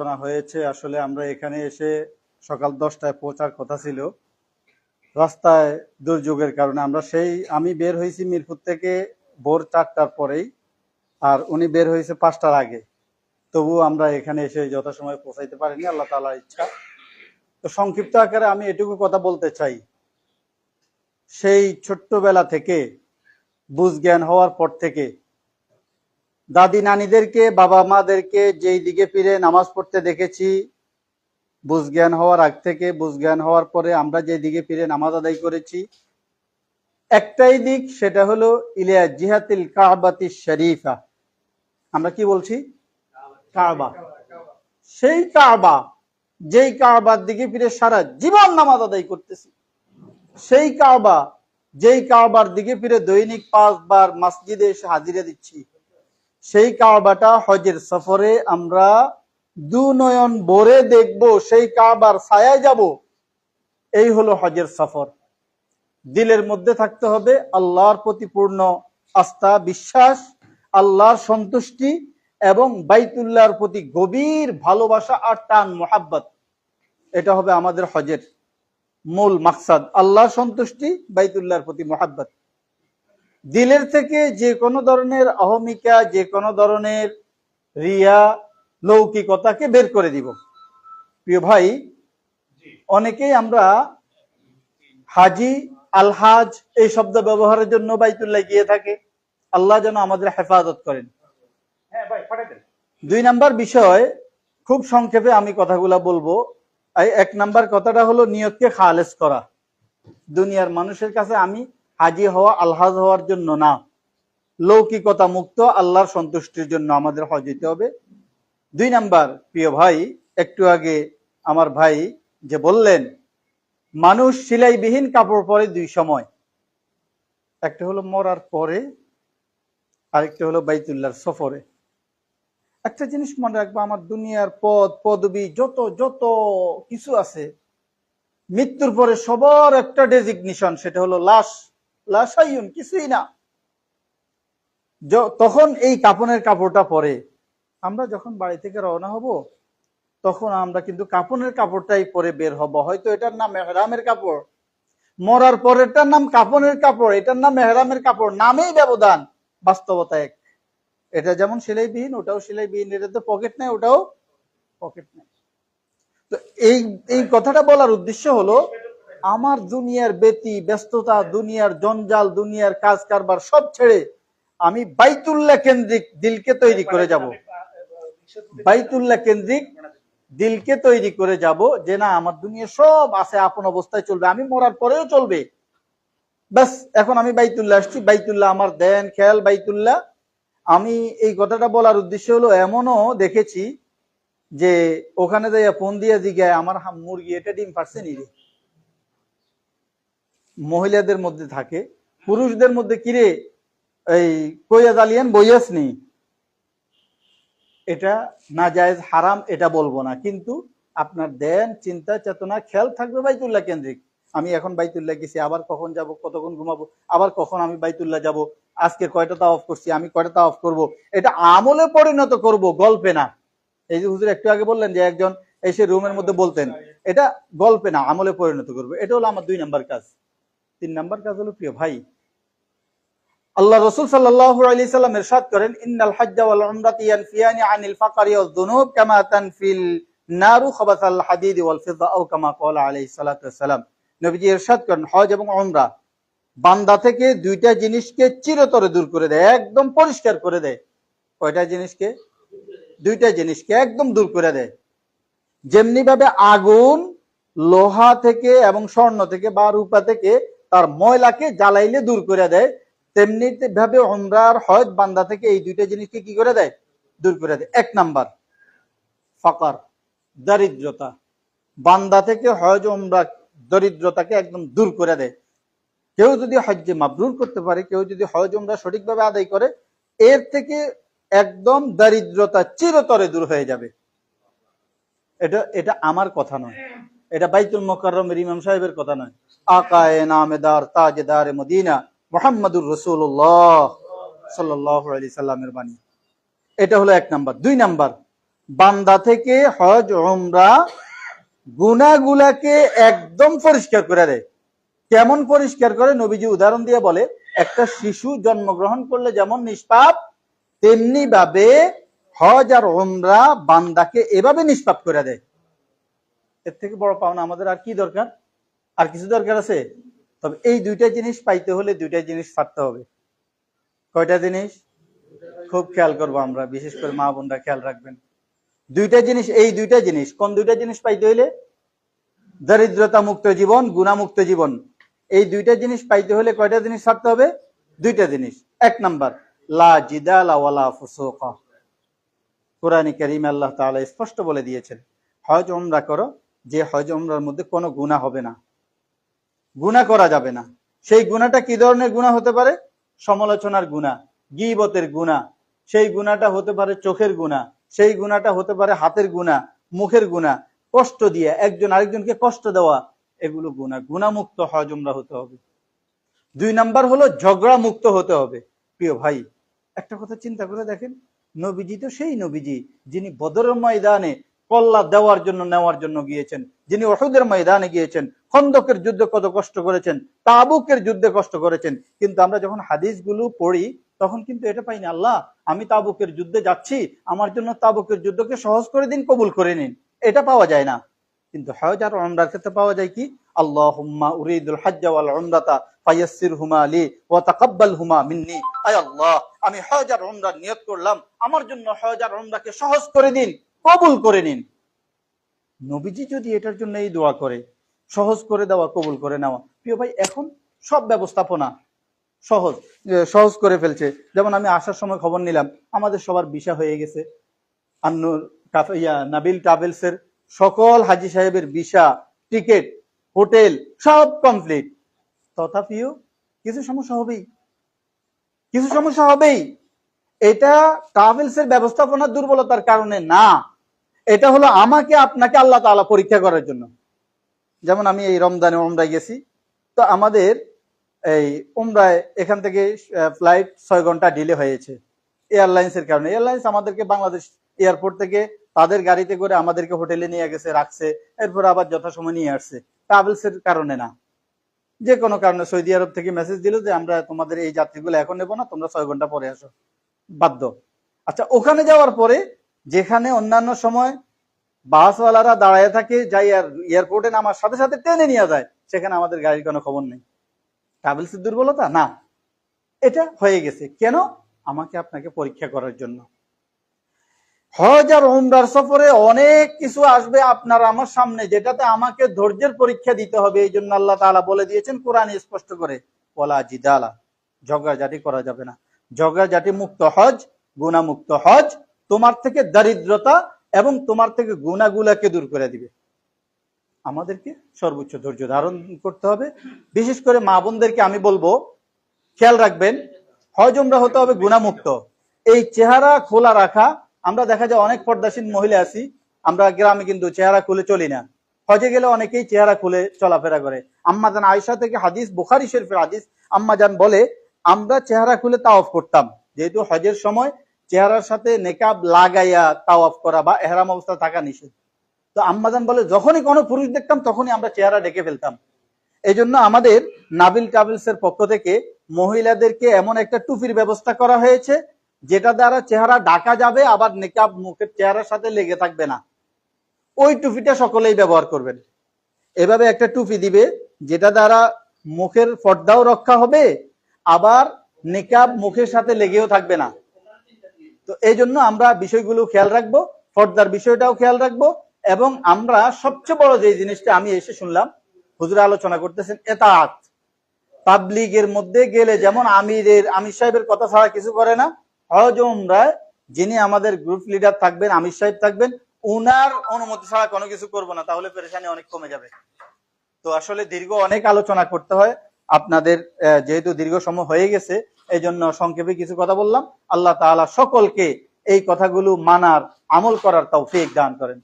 আলোচনা হয়েছে, আসলে আমরা এখানে এসে সকাল দশটায় পৌঁছার কথা ছিল। রাস্তায় দুর্যোগের কারণে আমরা সেই, আমি বের হয়েছি মিরপুর থেকে ভোর চারটার পরেই, আর উনি বের হয়েছে পাঁচটার আগে। তবু আমরা এখানে এসে যথাসময়ে পৌঁছাইতে পারিনি, আল্লাহ তালার ইচ্ছা। তো সংক্ষিপ্ত আকারে আমি এটুকু কথা বলতে চাই। সেই ছোট্টবেলা থেকে বুঝ জ্ঞান হওয়ার পর থেকে দাদি নানিদেরকে, বাবা মাদেরকে যেই দিকে ফিরে নামাজ পড়তে দেখেছি, বুঝ জ্ঞান হওয়ার আগ থেকে, বুঝ জ্ঞান হওয়ার পরে আমরা যে দিকে ফিরে নামাজ আদায় করেছি। একটাই দিক, সেটা হলো ইলিয়া জিহাতিল কাবাতি শরীফা। আমরা কি বলছি? কাবা। সেই কাবা, যেই কাবার দিকে ফিরে সারা জীবন নামাজ আদায় করতেছি। সেই কাবা, যেই কাবার দিকে ফিরে দৈনিক পাঁচবার মসজিদে এসে হাজিরা দিচ্ছি। সেই কাবাটা হজের সফরে আমরা দু নয়ন ভরে দেখব, সেই কাবার ছায়ায় যাব। এই হলো হজের সফর। দিলের মধ্যে থাকতে হবে আল্লাহর প্রতি পূর্ণ আস্থা, বিশ্বাস, আল্লাহর সন্তুষ্টি এবং বাইতুল্লাহর প্রতি গভীর ভালোবাসা আর টান, মোহাব্বত। এটা হবে আমাদের হজের মূল মাকসাদ। আল্লাহ সন্তুষ্টি, বাইতুল্লাহর প্রতি মোহাব্বত। দিলের থেকে যে কোনো ধরনের অহমিকা যে কোনো ধরনের রিয়া লৌকিকতাকে বের করে দিব। প্রিয় ভাই অনেকেই আমরা হাজি আলহাজ এই শব্দ ব্যবহারের জন্য বাইতুল্লাহ গিয়ে থাকে। আল্লাহ যেন আমাদের হেফাজত করেন। দুই নাম্বার বিষয় খুব সংক্ষেপে আমি কথাগুলা বলব। এক নাম্বার কথাটা হলো নিয়তকে খালেস করা। দুনিয়ার মানুষের কাছে আমি হাজি হওয়া, আলহাজ হওয়ার জন্য না। লৌকিকতা মুক্ত, আল্লাহর সন্তুষ্টির জন্য আমাদের হজ দিতে হবে। দুই নাম্বার, প্রিয় ভাই, একটু আগে আমার ভাই যে বললেন, মানুষ সিলাইবিহীন কাপড় পরে দুই সময়। একটা হলো মরার পরে, আরেকটা হলো বাইতুল্লাহর সফরে। একটা জিনিস মনে রাখব, আমার দুনিয়ার পদ পদবি, যত যত কিছু আছে, মৃত্যুর পরে সবার একটা ডেজিগনেশন, সেটা হলো লাশ। লাশাইন কিছুই না। তখন এই কাপনের কাপড়টা পরে। আমরা যখন বাড়ি থেকে রওনা হব, তখন আমরা কিন্তু কাপনের কাপড়টাই পরে বের হব। হয়তো এটার নাম মেহরামের কাপড়। মরার পরেরটার নাম কাপনের কাপড়, এটার নাম মেহরামের কাপড় নামেই ব্যবধান, বাস্তবতা এক। এটা যেমন সেলাইবিহীন ওটাও সেলাইবিহীন এটা তো পকেট নেই, ওটাও পকেট নেই। তো এই এই কথাটা বলার উদ্দেশ্য হলো আমার দুনিয়ার বেতি ব্যস্ততা, দুনিয়ার জঞ্জাল, দুনিয়ার কাজ কারবার সব ছেড়ে আমি বাইতুল্লাহ কেন্দ্রিক দিলকে তৈরি করে যাব। বাইতুল্লাহ কেন্দ্রিক দিলকে তৈরি করে যাব যে না, আমার দুনিয়া সব আছে, আপন অবস্থায় চলবে, আমি মরার পরেও চলবে। ব্যাস, এখন আমি বাইতুল্লাহ আসছি, বাইতুল্লাহ আমার দেন, খেয়াল বাইতুল্লাহ। আমি এই কথাটা বলার উদ্দেশ্য হলো এমনও দেখেছি যে ওখানে যাইয়া ফোন দিয়ে জিগায়, আমার মুরগি, এটা ডিম পারছে নি রে? মহিলাদের মধ্যে থাকে। পুরুষদের মধ্যে কিরে এই কইয়া জালিয়ান বইয়াস নি এটা না জায়েজ হারাম, এটা বলব না। কিন্তু আপনার দেন চিন্তা, চেতনা, খেয়াল থাকবে বাইতুল্লাহ কেন্দ্রিক। আমি এখন বাইতুল্লাহ গেছি, আবার কখন যাব, কতক্ষণ ঘুমাবো, আবার কখন আমি বাইতুল্লাহ যাব, আজকে কয়টা তা অফ করছি, আমি কয়টা তা অফ করব, এটা আমলে পরিণত করব, গল্পে না। এই যে হুজুর একটু আগে বললেন যে একজন এসে রুমের মধ্যে বলতেন, এটা গল্পে না, আমলে পরিণত করবে। এটা হলো আমার দুই নাম্বার কাজ। তিন নাম্বার কাজ হলো প্রিয় ভাই, আল্লাহ রসুল সাল্লাল্লাহু আলাইহি সাল্লাম করেন, ইন্নাল হাজ্জা ওয়াল আনিল ফাকরি ওয়াজ যুনুব কামা তানফিল নারু খাবাসাল হাদিদ ওয়াল ফিদদা আও কামা ক্বালা সালাতু নবীজি করেন, হজ এবং উমরা, বান্দা থেকে দুইটা জিনিসকে চিরতরে দূর করে দেয়, একদম পরিষ্কার করে দেয়। কয়টা জিনিসকে? দুইটা জিনিসকে একদম দূর করে দেয়। যেমনি ভাবে আগুন লোহা থেকে এবং স্বর্ণ থেকে বা রূপা থেকে তার ময়লাকে জ্বালাইলে দূর করে দেয়। তেমনি ভাবে উমরার হজ বান্দা থেকে এই দুইটা জিনিসকে কি করে দেয়? দূর করে দেয়। এক নাম্বার, ফাকার, দারিদ্রতা। বান্দা থেকে হজ উমরা দরিদ্রতাকে একদম দূর করে দেয়। কেউ যদি হজ্জে মাবরুর করতে পারে, কেউ যদি হজ উমরা সঠিকভাবে আদায় করে, এর থেকে একদম দারিদ্রতা চিরতরে দূর হয়ে যাবে। এটা এটা আমার কথা নয়। এটা বাইতুল মোকাররমের ইমাম সাহেবের কথা নয়। আকায়ে নামেদার তাজেদার মদিনা মোহাম্মদুর রসুল্লাহ সাল্লামের বাণী। এটা হলো এক নাম্বার। দুই নাম্বার, বান্দা থেকে হজ, উমরা গুনাগুলাকে একদম পরিষ্কার করে দেয়। কেমন পরিষ্কার করে? নবীজি উদাহরণ দিয়ে বলে, একটা শিশু জন্মগ্রহণ করলে যেমন নিষ্পাপ তেমনি ভাবে হজ আর উমরা বান্দাকে এভাবে নিষ্পাপ করে দেয়। এর থেকে বড় পাওনা আমাদের আর কি দরকার? আর কিছু দরকার আছে? তবে এই দুইটা জিনিস পাইতে হলে দুইটা জিনিস ছাড়তে হবে। কয়টা জিনিস? খুব খেয়াল করব আমরা, বিশেষ করে মা বোনরা খেয়াল রাখবেন। দুইটা জিনিস, এই দুইটা জিনিস, কোন দুইটা জিনিস পাইতে হইলে? দারিদ্রতা মুক্ত জীবন, গুণামুক্ত জীবন। এই দুইটা জিনিস পাইতে হলে কয়টা জিনিস ছাড়তে হবে? দুইটা জিনিস। এক নাম্বার, লা জিদালা কোরআনী করিম আল্লাহ তাআলা স্পষ্ট বলে দিয়েছেন, হজ উমরা করো যে হজ উমরার মধ্যে কোনো গুনাহ হবে না। গুনাহ করা যাবে না। সেই গুনাহটা কি ধরনের গুনাহ হতে পারে? সমালোচনার গুনাহ, গিবতের গুনাহ। সেই গুনাহটা হতে পারে চোখের গুনাহ, সেই গুনাহটা হতে পারে হাতের গুনাহ, মুখের গুনাহ। কষ্ট দিয়ে একজন আরেকজনকে কষ্ট দেওয়া, এগুলো গুনাহ। গুনাহমুক্ত হজ উমরা হতে হবে। দুই নাম্বার হলো ঝগড়া মুক্ত হতে হবে। প্রিয় ভাই, একটা কথা চিন্তা করে দেখেন। নবীজি তো সেই নবীজি, যিনি বদরের ময়দানে কল্লা দেওয়ার জন্য নেওয়ার জন্য গিয়েছেন। যিনি ওষুধের ময়দানে গিয়েছেন, খন্দকের যুদ্ধে কত কষ্ট করেছেন, তাবুকের যুদ্ধে কষ্ট করেছেন। কিন্তু আমরা যখন হাদিসগুলো পড়ি, তখন কিন্তু এটা পাইনি, আল্লাহ, আমি তাবুকের যুদ্ধে যাচ্ছি, আমার জন্য তাবুকের যুদ্ধকে সহজ করে দিন, কবুল করে নিন। এটা পাওয়া যায় না। কিন্তু হজ আর উমরার ক্ষেত্রে পাওয়া যায় কি? আল্লাহুম্মা উরিদুল হজ্জ ওয়াল উমরাতা ফায়াসসিরহুমা লি ওয়া তাকাব্বালহুমা মিন্নি। আয় আল্লাহ, আমি হজ আর উমরার নিয়ত করলাম, আমার জন্য হজ আর উমরাকে সহজ করে দিন। কবুল করে নিন। নবীজি যদি এটার জন্য এই দোয়া করে, সহজ করে দেওয়া, কবুল করে নেওয়া। প্রিয় ভাই, এখন সব ব্যবস্থাপনা সহজ সহজ করে ফেলছে। যেমন আমি আসার সময় খবর নিলাম, আমাদের সবার ভিসা হয়ে গেছে। নাবিল ট্রাভেলসের সকল হাজি সাহেবের ভিসা, টিকিট, হোটেল, সব কমপ্লিট। তথাপিও কিছু সমস্যা হবেই। কিছু সমস্যা হবেই। এটা ট্রাভেলস এর ব্যবস্থাপনার দুর্বলতার কারণে না। এটা হলো আমাকে আপনাকে আল্লাহ তাআলা পরীক্ষা করার জন্য। যেমন আমি এই রমজানে উমরায় গেছি, তো আমাদের এই উমরায় এখান থেকে ফ্লাইট ছয় ঘণ্টা ডিলে হয়েছে এয়ারলাইন্স এর কারণে। এয়ারলাইন্স আমাদেরকে বাংলাদেশ এয়ারপোর্ট থেকে তাদের গাড়িতে করে আমাদেরকে হোটেলে নিয়ে গেছে, রাখছে, এরপর আবার যথাসময় নিয়ে আসছে। ট্রাভেলস এর কারণে না। যে কোনো কারণে সৌদি আরব থেকে মেসেজ দিল যে, আমরা তোমাদের এই যাত্রীগুলো এখন নেব না, তোমরা ছয় ঘণ্টা পরে আসো। বাধ্য। আচ্ছা ওখানে যাওয়ার পরে যেখানে অন্যান্য সময় বাসওয়ালারা দাঁড়ায় থাকে, যাই আর এয়ারপোর্টে নামার সাথে সাথে টেনে নিয়ে যায়, সেখানে আমাদের গাড়ির কোনো খবর নেই। ট্রাভেলস এর দুর্বলতা? না। এটা হয়ে গেছে। কেন? আমাকে আপনাকে পরীক্ষা করার জন্য। হজ আর উমরার সফরে অনেক কিছু আসবে আপনার আমার সামনে, যেটাতে আমাকে ধৈর্যের পরীক্ষা দিতে হবে, এই জন্য আল্লাহ তাআলা বলে দিয়েছেন কোরআনে স্পষ্ট করে বলা জিদালা। ঝগড়াঝাটি করা যাবে না। ঝগড়াঝাটি মুক্ত হজ, গুণামুক্ত হজ তোমার থেকে দারিদ্রতা এবং তোমার থেকে গুণাগুলাকে দূর করে দিবে। আমাদেরকে সর্বোচ্চ ধৈর্য ধারণ করতে হবে। বিশেষ করে মা বোনদেরকে আমি বলব, খেয়াল রাখবেন, হজ উমরা হতে হবে গুণামুক্ত। এই চেহারা খোলা রাখা, আমরা দেখা যায় অনেক পর্দাসীন মহিলা আছি, আমরা গ্রামে কিন্তু চেহারা খুলে চলি না। হজে গেলে অনেকেই চেহারা খুলে চলাফেরা করে। আম্মাজান আয়সা থেকে হাদিস, বুখারি শরীফের হাদিস আম্মাজান বলে, আমরা চেহারা খুলে তাওয়াফ করতাম। যেহেতু হজের সময় চেহারার সাথে নেকাব লাগাইয়া তাওয়াফ করা বা এহরাম অবস্থা থাকা নিষেধ। তো আম্মাজান বলে, যখনই কোনো পুরুষ দেখতাম, তখনই আমরা চেহারা ডেকে ফেলতাম। এই জন্য আমাদের নাবিল ট্রাভেলস এর পক্ষ থেকে মহিলাদেরকে এমন একটা টুপির ব্যবস্থা করা হয়েছে, যেটা দ্বারা চেহারা ঢাকা যাবে, আবার নেকাব মুখের চেহারার সাথে লেগে থাকবে না। ওই টুপিটা সকলেই ব্যবহার করবেন। এভাবে একটা টুপি দিবে, যেটা দ্বারা মুখের পর্দাও রক্ষা হবে, আবার নেকাব মুখের সাথে লেগেও থাকবে না। তো এই জন্য আমরা বিষয়গুলো খেয়াল রাখব পর্দার বিষয়টাও খেয়াল রাখব এবং আমরা সবচেয়ে বড় যে জিনিসটা আমি এসে শুনলাম, হুজুর আলোচনা করতেছেন এতাত পাবলিকের মধ্যে গেলে যেমন আমিরের, আমির সাহেবের কথা ছাড়া কিছু করে না হজ উমরায় যিনি আমাদের গ্রুপ লিডার থাকবেন, আমির সাহেব থাকবেন, উনার অনুমতি ছাড়া কোনো কিছু করব না, তাহলে পেরেশানি অনেক কমে যাবে। তো আসলে দীর্ঘ অনেক আলোচনা করতে হয়, আপনাদের যেহেতু দীর্ঘ সময় হয়ে গেছে এই জন্য সংক্ষেপে কিছু কথা বললাম। আল্লাহ তালা সকলকে এই কথাগুলো মানার আমল করার তৌফিক দান করেন।